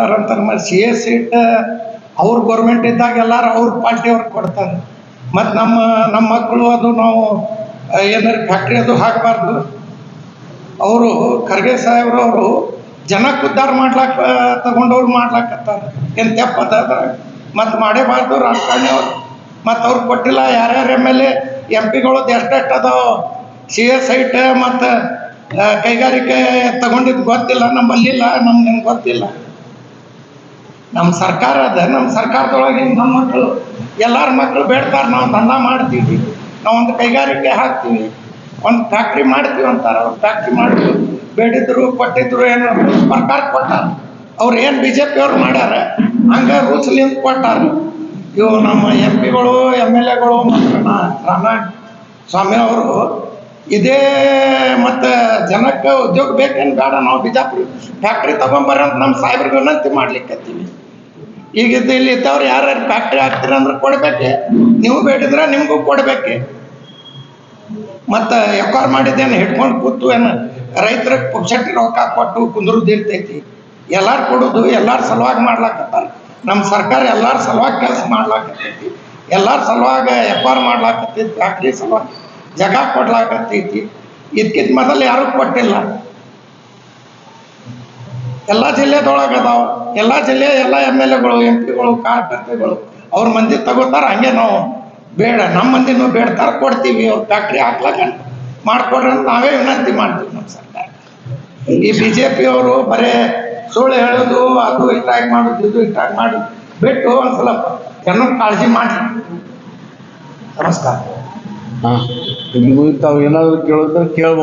ಕೊಟ್ಟಾರಂತ ಮತ್ತೆ C S seat ಅವ್ರ government ಇದ್ದಾಗ ಎಲ್ಲಾರು ಅವ್ರ ಪಾರ್ಟಿಯವ್ರಿಗೆ ಕೊಡ್ತಾರೆ. ಮತ್ತು ನಮ್ಮ ನಮ್ಮ ಮಕ್ಕಳು ಅದು ನಾವು ಏನಾರು ಫ್ಯಾಕ್ಟ್ರಿ ಅದು ಹಾಕಬಾರ್ದು. ಅವರು ಖರ್ಗೆ ಸಾಹೇಬ್ರು ಅವರು ಜನಕ್ಕೆ ಉದ್ಧಾರ ಮಾಡ್ಲಾಕ, ತಗೊಂಡವ್ರು ಮಾಡ್ಲಾಕತ್ತಾರ. ಏನು ತೆಪ್ಪದ ಮತ್ತು ಮಾಡೇಬಾರ್ದು ರಾಜಕಾರಣಿಯವ್ರು ಮತ್ತು ಅವ್ರು ಕೊಟ್ಟಿಲ್ಲ, ಯಾರ್ಯಾರು ಎಂ ಎಲ್ ಎ ಎಂ ಪಿಗಳದ್ದು ಎಷ್ಟೆಷ್ಟು ಅದಾವ? ಸಿ ಎಸ್ ಐಟ್ ಮತ್ತು ಕೈಗಾರಿಕೆ ತಗೊಂಡಿದ್ದು ಗೊತ್ತಿಲ್ಲ, ನಮ್ಮಲ್ಲಿಲ್ಲ, ನಮ್ಗೆ ಗೊತ್ತಿಲ್ಲ. ನಮ್ಮ ಸರ್ಕಾರ ಅದ ನಮ್ಮ ಸರ್ಕಾರದೊಳಗೆ ನಮ್ಮ ಮಕ್ಕಳು ಎಲ್ಲರ ಮಕ್ಕಳು ಬೇಡ್ತಾರೆ, ನಾವು ದಂಧ ಮಾಡ್ತೀವಿ. ನಾವು ಒಂದು ಕೈಗಾರಿಕೆ ಹಾಕ್ತೀವಿ. ಒಂದು ಫ್ಯಾಕ್ಟ್ರಿ ಮಾಡ್ತೀವಿ ಅಂತಾರೆ, ಅವ್ರು ಫ್ಯಾಕ್ಟ್ರಿ ಮಾಡ್ತೀವಿ ಬೇಡಿದ್ರು, ಕೊಟ್ಟಿದ್ರು ಏನು, ಸರ್ಕಾರ ಕೊಟ್ಟಾರ. ಅವ್ರು ಏನು ಬಿ ಜೆ ಪಿಯವ್ರು ಮಾಡ್ಯಾರ, ಹಂಗೆ ರೂಲ್ಸ್ಲಿಂದ ಕೊಟ್ಟಾರ. ಇವು ನಮ್ಮ ಎಂ ಪಿಗಳು ಎಂ ಎಲ್ ಎಗಳು, ಮತ್ತು ಸ್ವಾಮಿ ಅವರು, ಇದೇ ಮತ್ತು ಜನಕ್ಕೆ ಉದ್ಯೋಗ ಬೇಕೇನು ಬೇಡ, ನಾವು ಬಿಜಾಪುರ ಫ್ಯಾಕ್ಟ್ರಿ ತಗೊಂಬರ್ರಿ ಅಂತ ನಮ್ಮ ಸಾಹೇಬ್ರಿಗೆ ವಿನಂತಿ ಮಾಡ್ಲಿಕ್ಕತ್ತೀವಿ. ಈಗ ಇಲ್ಲಿ ಇದ್ದವ್ರು ಯಾರ್ಯಾರು ಫ್ಯಾಕ್ಟ್ರಿ ಹಾಕ್ತೀರ ಅಂದ್ರೆ ಕೊಡ್ಬೇಕೆ. ನೀವು ಬೇಡಿದ್ರೆ ನಿಮಗೂ ಕೊಡ್ಬೇಕೆ. ಮತ್ತು ಎಕ್ವಾರ್ ಮಾಡಿದ್ದೇನು, ಹಿಡ್ಕೊಂಡು ಕೂತು ಏನು ರೈತರಿಗೆ ಪುಕ್ಷಟ್ಟಿ ರೊಕ್ಕ ಕೊಟ್ಟು ಕುಂದ್ರದ್ದು ಇರ್ತೈತಿ. ಎಲ್ಲಾರು ಕೊಡೋದು, ಎಲ್ಲಾರ ಸಲುವಾಗಿ ಮಾಡ್ಲಾಕತ್ತಾರ. ನಮ್ಮ ಸರ್ಕಾರ ಎಲ್ಲಾರ ಸಲುವಾಗಿ ಕೆಲಸ ಮಾಡ್ಲಾಕತ್ತೈತಿ. ಎಲ್ಲಾರ ಸಲುವಾಗಿ ಎಫ್ಆರ್ ಮಾಡ್ಲಾಕತ್ತೈತಿ ಫ್ಯಾಕ್ಟ್ರಿ ಸಲುವಾಗಿ ಜಾಗ ಕೊಡ್ಲಾಕತ್ತೈತಿ. ಇದಕ್ಕಿಂತ ಮೊದಲು ಯಾರು ಕೊಟ್ಟಿಲ್ಲ. ಎಲ್ಲ ಜಿಲ್ಲೆದೊಳಗೆ ಅದಾವ. ಎಲ್ಲ ಜಿಲ್ಲೆ ಎಲ್ಲ ಎಂ ಎಲ್ ಎಗಳು, ಎಂ ಪಿಗಳು ಕಾರ್ಯಕರ್ತಗಳು ಅವ್ರ ಮಂದಿ ತಗೋತಾರ, ಹಂಗೆ ನಾವು ಬೇಡ ನಮ್ಮ ಮಂದಿನೂ ಬೇಡ್ತಾರ, ಕೊಡ್ತೀವಿ. ಅವ್ರ ಫ್ಯಾಕ್ಟ್ರಿ ಹಾಕ್ಲಕ್ಕ ಮಾಡ್ಕೊಡ್ರಿ ಅಂತ ನಾವೇ ವಿನಂತಿ ಮಾಡ್ತೀವಿ ನಮ್ಮ ಸರ್ಕಾರ. ಈ ಬಿ ಜೆ ಬರೇ ಸುಳ್ಳು ಹೇಳೋದು, ಅದು ಇಷ್ಟಾಗಿ ಮಾಡೋದು, ಇದು ಇಷ್ಟಾಗಿ ಮಾಡೋದು. ಬಿಟ್ಟು ಒಂದ್ಸಲ ಜನ ಕಾಳಜಿ ಮಾಡಿ ನಮಸ್ಕಾರ. ಇಲ್ಲಿ ತಾವು ಏನಾದರೂ ಕೇಳಿದ್ರೆ ಕೇಳ್ಬೋದು.